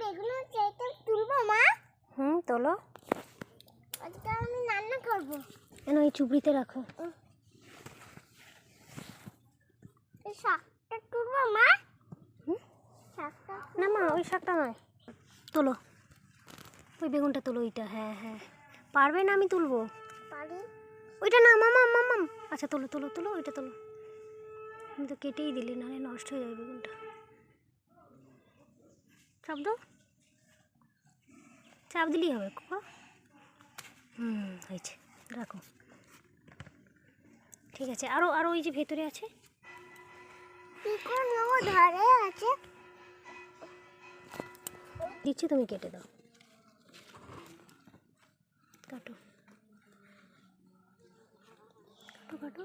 বেগুন চেটে তুলবো মা? হুম তোলো। আজকে আমি রান্না করব। কেন এই চুবড়িতে রাখো। এই শাকটা তুলবো মা? না মা ওই শাকটা নয়। তোলো। ওই বেগুনটা তোলো ওইটা হ্যাঁ হ্যাঁ। পারবে না আমি তুলবো। পারি। ওইটা না মামা মামাম আচ্ছা তোলো তোলো তোলো ওইটা তোলো। আমি তো কেটেই দিলি নাহলে নষ্ট হয়ে যাবে বেগুনটা। চাপ দাও চাপ দিলেই হবে কোকা হুম হয়েছে। রাখো। ঠিক আছে আরও আরও ওই যে ভেতরে আছে। ধরে আছে। দিচ্ছি তুমি কেটে দাও। কাটো। কাটো কাটো।